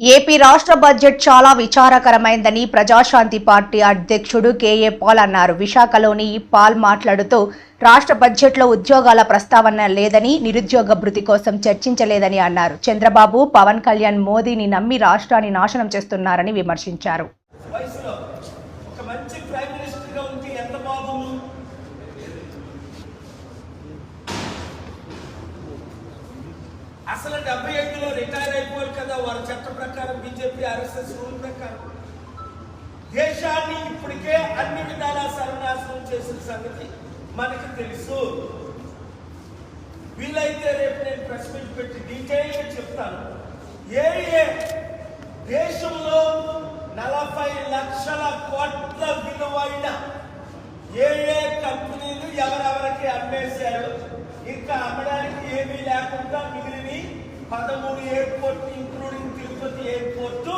AP రాష్ట్ర budget చాలా విచారకరమైందని ప్రజాశాంతి పార్టీ అధ్యక్షుడు కేఏ పాల్ అన్నారు. విశాఖలోని పాల్ మాట్లాడుతూ రాష్ట్ర బడ్జెట్లో ఉద్యోగాల ప్రస్తావన లేదని నిరుద్యోగ భృతి కోసం చర్చించలేదని అన్నారు. చంద్రబాబు పవన్ కళ్యాణ్ మోదీని నమ్మి రాష్ట్రాన్ని నాశనం చేస్తున్నారని విమర్శించారు. అసలు డెబ్బై ఐదులో రిటైర్ అయిపోవాలి కదా? వారి చట్ట ప్రకారం బీజేపీ ఆర్ఎస్ఎస్ రూల్ ప్రకారం. దేశాన్ని ఇప్పటికే అన్ని విధాలా సర్వనాశనం చేసిన సంగతి మనకి తెలుసు. వీలైతే రేపు నేను ప్రెస్ మీట్ పెట్టి డీటెయిల్గా చెప్తాను. ఏ ఏ దేశంలో నలభై లక్షల కోట్ల విలువైన ఏ ఏ కంపెనీలు ఎవరెవరికి అమ్మేశారు? ఇంకా అమ్మడానికి ఏమీ లేకుండా మిగిలిన పదమూడు ఎయిర్పోర్ట్ ఇంక్లూడింగ్ తిరుపతి ఎయిర్పోర్ట్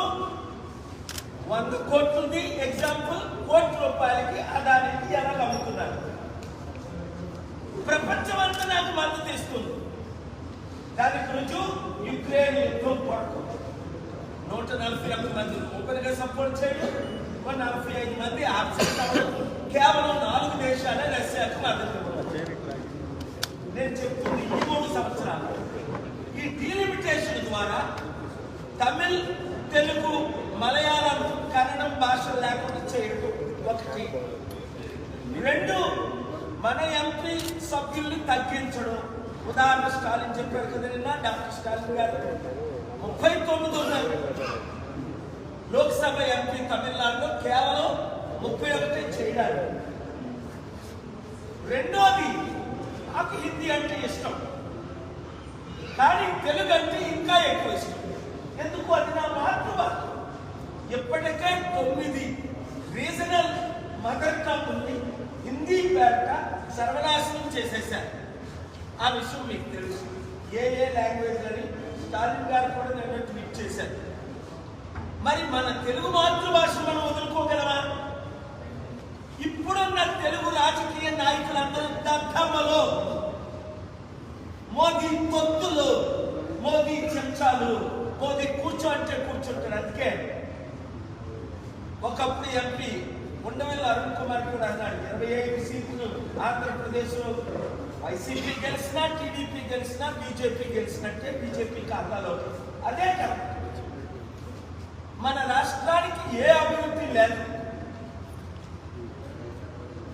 వంద కోట్లుంది. ఎగ్జాంపుల్ కోటి రూపాయలకి అదానికి ఎలా అమ్ముతున్నారు ప్రపంచమంతా నాకు మద్దతు ఇస్తుంది. దానికి రుజువు యుక్రెయిన్ యుద్ధం కొరకు నూట నలభై ఒక్క మంది ఓపెన్గా సపోర్ట్ చేయడం ఒక నలభై ఐదు మంది ఆబ్సెంట్ అవ్వడం కేవలం నాలుగు దేశాలే రష్యాకు మద్దతు ఇవ్వడం. నేను చెప్తుంది ఈ మూడు సంవత్సరాలు. ఈ డీలిమిటేషన్ ద్వారా తమిళ్ తెలుగు మలయాళం కన్నడం భాషలు లేకుండా చేయడం ఒకటి. రెండు మన ఎంపీ సభ్యుల్ని తగ్గించడం. ఉదాహరణ స్టాలిన్ చెప్పారు కదా నిన్న డాక్టర్ స్టాలిన్ గారు. ముప్పై తొమ్మిది ఉన్నారు లోక్సభ ఎంపీ తమిళనాడులో కేవలం ముప్పై ఒకటి చేయడానికి రెండోది నాకు హిందీ అంటే ఇష్టం. కానీ తెలుగు అంటే ఇంకా ఎక్కువ ఇష్టం. ఎందుకు అది నా మాతృభాష? ఇప్పటికే తొమ్మిది రీజనల్ మదర్ టంగ్ ఉంది. హిందీ పేరట సర్వనాశనం చేసేసారు ఆ విషయం మీకు తెలుసు. ఏ ఏ లాంగ్వేజ్ అని స్టాలిన్ గారు కూడా నేను ట్వీట్ చేశారు. మరి మన తెలుగు మాతృభాష మనం వదులుకోగలమా? ఇప్పుడున్న తెలుగు రాజకీయ నాయకులందరూ దద్దమ్మలో మోదీ తొత్తులు మోదీ చెంచాలు పోతే కూర్చో అంటే కూర్చుంటారు అందుకే. ఒకప్పుడు ఎంపీ ఉండవల్లి అరుణ్ కుమార్ కూడా అన్నాడు ఇరవై ఐదు సీట్లు ఆంధ్రప్రదేశ్లో వైసీపీ గెలిచినా టీడీపీ గెలిచినా బీజేపీ గెలిచినట్టే బీజేపీ ఖాతాలో అదే కదా. మన రాష్ట్రానికి ఏ అభివృద్ధి లేదు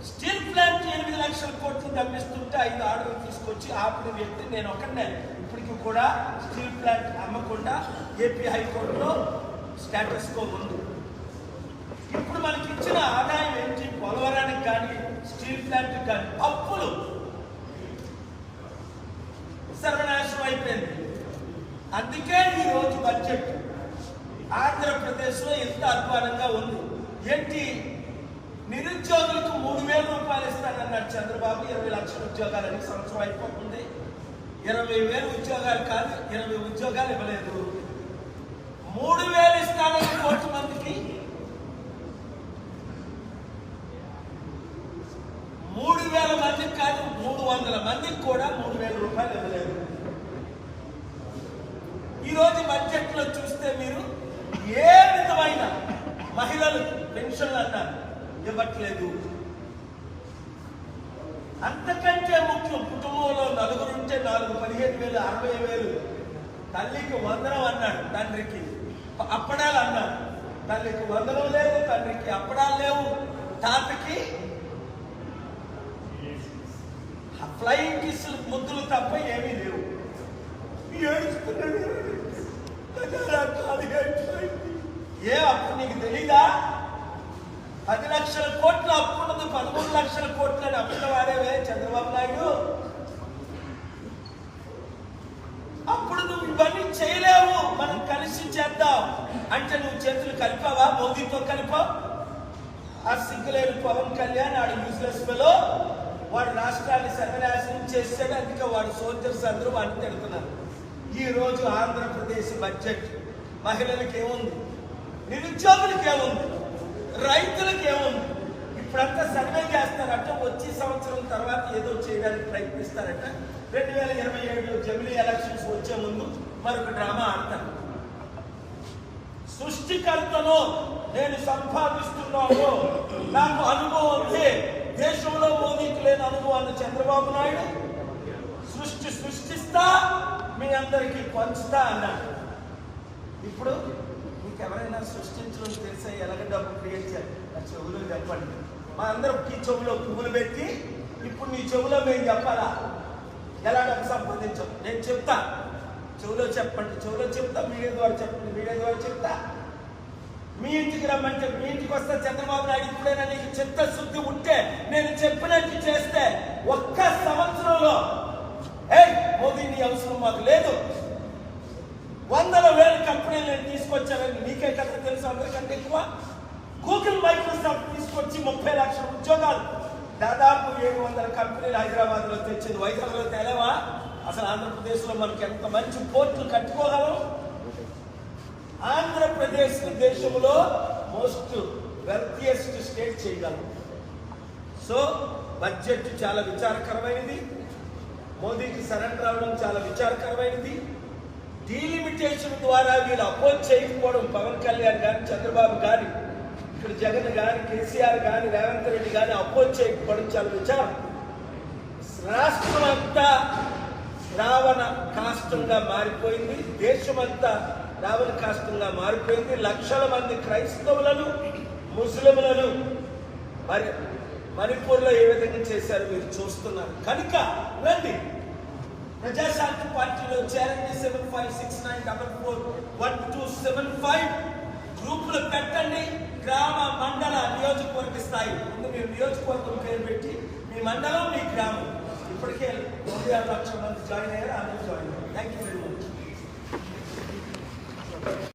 స్టీల్ ప్లాంట్ ఎనిమిది లక్షల కోట్లు తప్పిస్తుంటే ఐదు ఆర్డర్లు తీసుకొచ్చి ఆపిన వ్యక్తి నేను ఒకనే ఇప్పటికి కూడా స్టీల్ ప్లాంట్ అమ్మకుండా ఏపీ హైకోర్టులో స్టేటస్ కో ఉంది. ఇప్పుడు మనకి ఇచ్చిన ఆదాయం ఏంటి? పోలవరానికి కానీ స్టీల్ ప్లాంట్ కానీ అప్పులు సర్వనాశనం అయిపోయింది. అందుకే ఈ రోజు బడ్జెట్ ఆంధ్రప్రదేశ్లో ఎంత అధ్వానంగా ఉంది. ఏంటి? నిరుద్యోగులకు మూడు వేల రూపాయలు ఇస్తానన్నాడు చంద్రబాబు. ఇరవై లక్షల ఉద్యోగాలని సంవత్సరం అయిపోతుంది. ఇరవై వేలు ఉద్యోగాలు కాదు ఇరవై ఉద్యోగాలు ఇవ్వలేదు. మూడు వేలు ఇస్తానని కోటి మందికి మూడు వేల మందికి కాదు మూడు వందల మందికి కూడా మూడు వేల రూపాయలు ఇవ్వలేదు. ఈరోజు బడ్జెట్లో చూస్తే మీరు ఏ విధమైన మహిళలు పెన్షన్లు అన్నారు? ఇవ్వట్లేదు అంతకంటే ముఖ్యం కుటుంబంలో నలుగురు ఉంటే నాలుగు పదిహేను వేలు అరవై వేలు. తల్లికి వందనం అన్నాడు తండ్రికి. అప్పడాలు అన్నాడు. తల్లికి వందనం లేవు తండ్రికి అప్పడాలు లేవు. తాతకి ఫ్లయింగ్ కిస్ ముద్దులు తప్ప ఏమీ లేవు. ఏడుస్తున్నాడు. ఏ అప్పు నీకు తెలీదా? పది లక్షల కోట్ల అప్పు ఉన్నది పదమూడు లక్షల కోట్ల అప్పుల వాడేవే చంద్రబాబు నాయుడు? అప్పుడు నువ్వు ఇవన్నీ చేయలేవు మనం కలిసి చేద్దాం. అంటే నువ్వు చేతులు కలిపావా? మోదీతో కలిపా? ఆ సిగ్గులేని పవన్ కళ్యాణ్ ఆడు యూస్లెస్ ఫెలో వాడు రాష్ట్రాన్ని సర్వనాశనం చేశాడు అందుకే వాడు సోల్జర్స్ అందరూ వాడిని తిడుతున్నారు. ఈ రోజు ఆంధ్రప్రదేశ్ బడ్జెట్ మహిళలకు ఏముంది? నిరుద్యోగులకు ఏముంది? రైతులకు ఏముంది? ఇప్పుడంతా సర్వే చేస్తారట వచ్చే సంవత్సరం తర్వాత ఏదో చేయడానికి ప్రయత్నిస్తారట. రెండు వేల ఇరవై ఏడులో జమిలీ ఎలక్షన్స్ వచ్చే ముందు మరొక డ్రామా ఆడతారు. సృష్టికర్తను నేను సంపాదిస్తున్నాను. నాకు అనుభవం ఉంటే దేశంలో మోదీకి లేని అనుభవాన్ని చంద్రబాబు నాయుడు సృష్టి సృష్టిస్తా మీ అందరికీ పంచుతా అన్నాడు. ఇప్పుడు మీకు ఎవరైనా సృష్టించడం తెలిసే ఎలాగ డబ్బు క్రియేట్ చేయాలి? నా చెవులో చెప్పండి మా అందరం ఈ చెవులో పువ్వులు పెట్టి ఇప్పుడు నీ చెవులో మేము చెప్పాలా? ఎలా డబ్బు సంపాదించాం? నేను చెప్తా. చెవులో చెప్పండి. చెవులో చెప్తా మీడియా ద్వారా చెప్పండి. మీడియా ద్వారా చెప్తా. మీ ఇంటికి రమ్మంటే మీ ఇంటికి వస్తే చంద్రబాబు నాయుడు కూడా నీకు చిత్తశుద్ధి ఉంటే నేను చెప్పినట్టు చేస్తే ఒక్క సంవత్సరంలో ఏ మోదీ నీ అవసరం మాకు లేదు కంపెనీలు నేను తీసుకొచ్చానని నీకే కదా తెలుసు అందరికంటే ఎక్కువ. గూగుల్ మైక్రోసాఫ్ట్ తీసుకొచ్చి ముప్పై లక్షల ఉద్యోగాలు. దాదాపు ఏడు వందల కంపెనీలు హైదరాబాద్లో తెచ్చింది. వైజాగ్లో తెలవా? అసలు ఆంధ్రప్రదేశ్లో మనకి ఎంత మంచి పోర్టులు కట్టుకోగలం? ఆంధ్రప్రదేశ్ దేశంలో మోస్ట్ వెల్తియెస్ట్ స్టేట్ చేయగలం. సో బడ్జెట్ చాలా విచారకరమైనది. మోదీకి సరెండర్ అవడం చాలా విచారకరమైనది. డీలిమిటేషన్ ద్వారా వీళ్ళు అపోజ్ చేయకపోవడం పవన్ కళ్యాణ్ కానీ చంద్రబాబు కానీ ఇక్కడ జగన్ కానీ కేసీఆర్ కానీ రేవంత్ రెడ్డి కానీ అపోజ్ చేయకపోవడం చాలా విచారం. రాష్ట్రం అంతా రావణ కాష్టంగా మారిపోయింది దేశమంతా రావణ కాష్టంగా మారిపోయింది. లక్షల మంది క్రైస్తవులను ముస్లింలను మరి మణిపూర్లో ఏ విధంగా చేశారు మీరు చూస్తున్నారు. కనుక రండి. ప్రజాశాంతి పార్టీలో చేరండి. Seven five six nine double four one two seven five. గ్రూపులు పెట్టండి. గ్రామ మండల నియోజకవర్గ స్థాయి. ముందు మీరు నియోజకవర్గం పేరు పెట్టి మీ మండలం మీ గ్రామం. ఇప్పటికే తొమ్మిది ఆరు లక్షల మంది జాయిన్ అయ్యారు. అందరూ జాయిన్ అయ్యారు. Thank you very much